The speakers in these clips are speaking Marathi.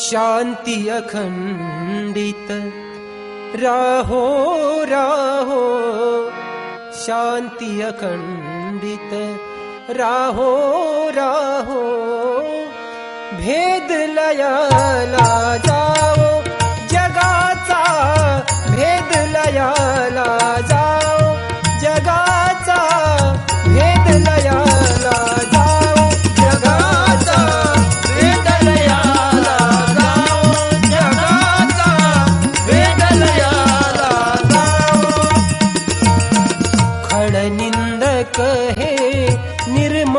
शांती अखंडित राहो राहो शांती अखंडित राहो राहो भेद लयाला जाओ। जगाचा भेद लयाला जाओ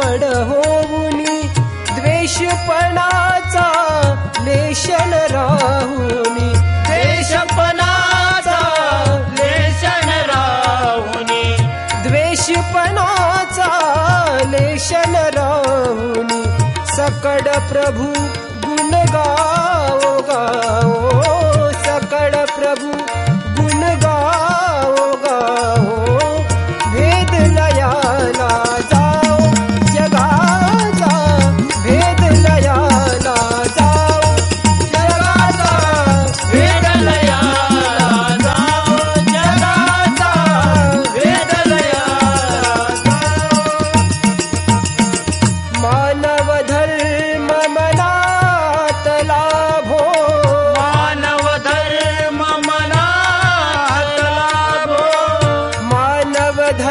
निर्मळ होऊनी द्वेषपणाचा लेशन राहुनी. द्वेषपणाचा लेशन राहुनी. द्वेषपणाचा लेशन राहुनी. सकड प्रभू गुण गाओ गाओ. सकड प्रभू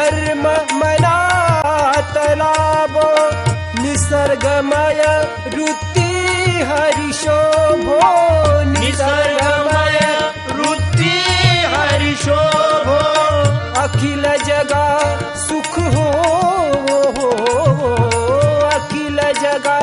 धर्म मनात निसर्गमय वृत्ती हरिशोभो निसर्गमय वृत्ती हरिशोभो। अखिल जगा सुख हो।, हो, हो, हो अखिल जगा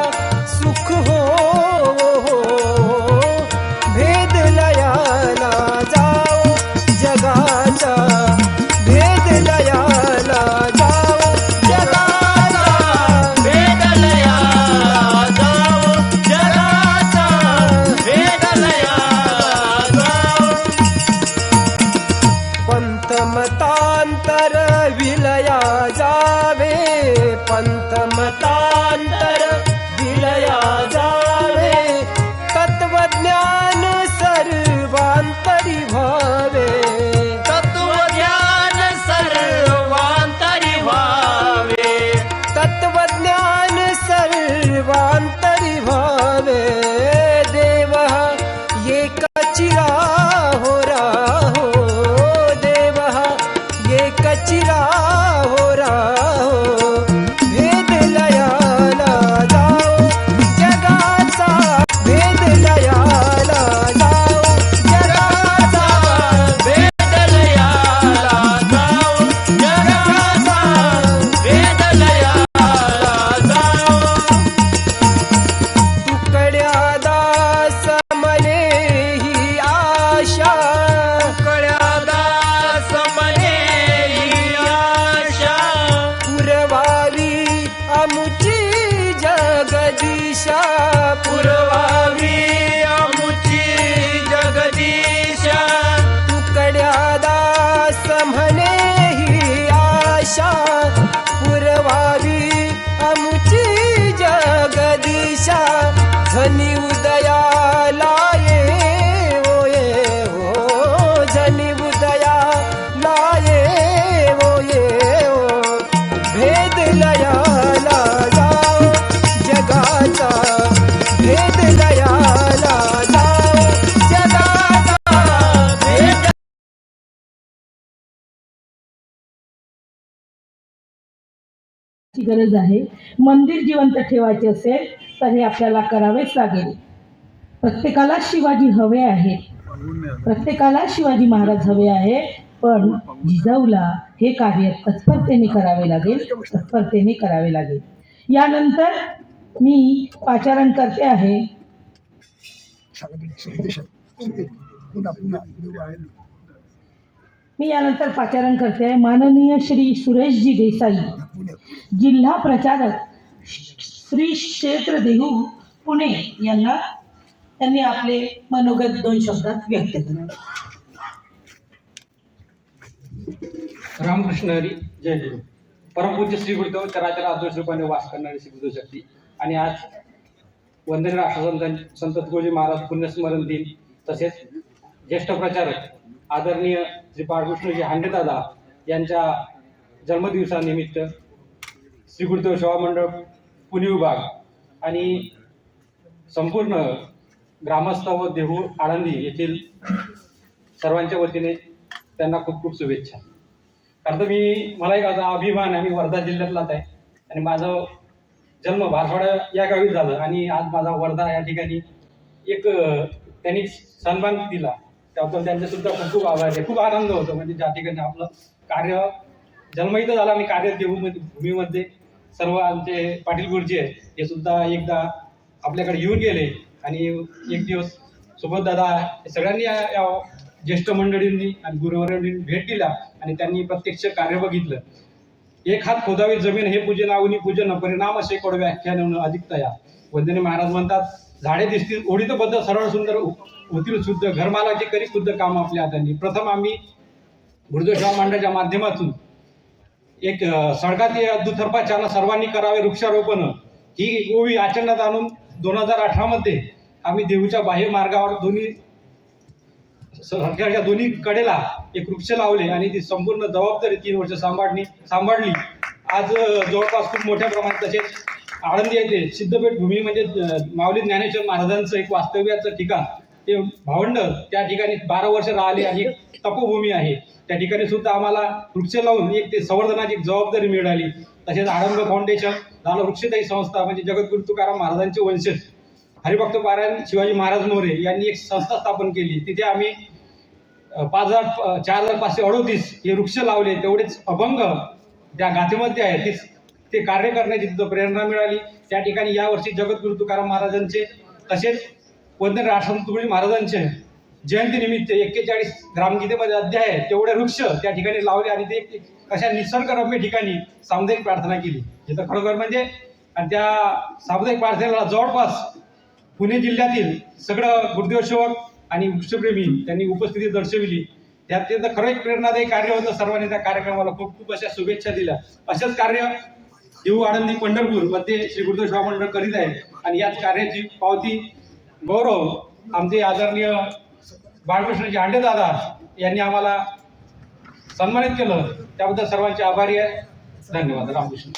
वया जावे पन्तमतान्त गरज आहे. मंदिर जिवंत ठेवायचे असेल तर हे आपल्याला करावेच लागेल. प्रत्येकाला शिवाजी हवे आहे. प्रत्येकाला शिवाजी महाराज हवे आहे. पण जिजाऊला हे कार्य तत्परतेने करावे लागेल तत्परतेने करावे लागेल. यानंतर मी पाचारण करते आहे. मी यानंतर पाचारण करते. आहे माननीय श्री सुरेशजी देसाई जिल्हा प्रचारक श्री क्षेत्र देहू पुणे यांना त्यांनी आपले मनोगत दोन शब्दात व्यक्त केले. रामकृष्ण हरी जय जय परमपूज्य श्री गुरुदेव चराचर आदर्श रूपाने वास करणारी श्री गुरु शक्ती. आणि आज वंदनीय राष्ट्रसंत संत तुकोजी महाराज पुण्यस्मरण दिन तसेच ज्येष्ठ प्रचारक आदरणीय श्री बाळकृष्णजी हांडेदादा यांच्या जन्मदिवसानिमित्त श्री गुरुदेव सेवा मंडळ पुणे विभाग आणि संपूर्ण ग्रामस्थ व देहू आळंदी येथील सर्वांच्या वतीने त्यांना खूप खूप शुभेच्छा. कारण तर मी मला एक माझा अभिमान आहे मी वर्धा जिल्ह्यातलाच आहे आणि माझं जन्म भासवाडा या गावी झालं आणि आज माझा वर्धा या ठिकाणी एक त्यांनी सन्मान दिला. त्याबद्दल त्यांचे सुद्धा खूप खूप आभार आहे. खूप आनंद होतो. म्हणजे ज्या ठिकाणी आपलं कार्य जन्म इथं झाला आणि कार्य भूमीमध्ये सर्व आमचे पाटील गुरुजी आहेत. हे सुद्धा एकदा आपल्याकडे येऊन गेले आणि एक दिवस सोबत दादा सगळ्यांनी या- ज्येष्ठ मंडळींनी आणि गुरुवर्यांनी भेट दिला आणि त्यांनी प्रत्यक्ष कार्य बघितलं. एक हात खोदावी जमीन हे पूजन आवनी पूजन परिणाम असे कडव्या व्याख्यान अधिक तया वंदने महाराज म्हणतात झाडे दिसतील ओढीत बद्ध सरळ सुंदर होतील शुद्ध. घरमालाचे करी शुद्ध काम आपल्या हाताने. प्रथम आम्ही गुरुदेव सेवा मंडळाच्या माध्यमातून एक सडकातील सडकात सर्वांनी करावे वृक्षारोपण. ही ओवी आचरणात आणून दोन हजार अठरामध्ये आम्ही देऊच्या बाह्य मार्गावर दोन्ही सरकारच्या दोन्ही कडेला एक वृक्ष लावले आणि ती संपूर्ण जबाबदारी तीन वर्ष सांभाळणी सांभाळली. आज जवळपास खूप मोठ्या प्रमाणात तसेच आळंदी येथे सिद्धपेठ भूमी म्हणजे माऊली ज्ञानेश्वर महाराजांचं एक वास्तव्याचं ठिकाण. ते भावंड त्या ठिकाणी बारा वर्ष राहिली आणि तपोभूमी आहे. त्या ठिकाणी सुद्धा आम्हाला वृक्ष लावून एक ते संवर्धनाची एक जबाबदारी मिळाली. तसेच आळंद फाउंडेशन झालं वृक्षदायी संस्था म्हणजे जगद्गुरु तुकाराम महाराजांचे वंशज. हरिभक्त पारायण शिवाजी महाराज मोरे यांनी एक संस्था स्थापन केली. तिथे आम्ही पाच हजार चार हजार पाचशे अडोतीस हे वृक्ष लावले. तेवढेच अभंग त्या गाथेमध्ये आहे ते ते कार्य करण्याची तिथं प्रेरणा मिळाली. त्या ठिकाणी यावर्षी जगद्गुरु तुकाराम महाराजांचे तसेच वंदन राष्ट्रसंत महाराजांचे जयंतीनिमित्त एक्केचाळीस ग्रामगीतेमध्ये अध्याय आहे. तेवढे वृक्ष त्या ठिकाणी लावले आणि ते अशा निसर्गरम्य ठिकाणी सामुदायिक प्रार्थना केली. जिथं खरोखर म्हणजे आणि त्या सामुदायिक प्रार्थनेला जवळपास पुणे जिल्ह्यातील सगळं गुरुदेव सेवक आणि वृक्षप्रेमी त्यांनी उपस्थिती दर्शविली. त्यात ते तर खरं एक प्रेरणादायी कार्य होतं. सर्वांनी त्या कार्यक्रमाला खूप खूप अशा शुभेच्छा दिल्या. असेच कार्य देऊ आळंदी पंढरपूरमध्ये श्री गुरुदेव सेवा मंडळ करीत आहे. आणि याच कार्याची पावती गौरव आमचे आदरणीय बाळकृष्णजी हांडे दादा यांनी आम्हाला सन्मानित केलं. त्याबद्दल सर्वांचे आभारी आहे. धन्यवाद. रामकृष्ण.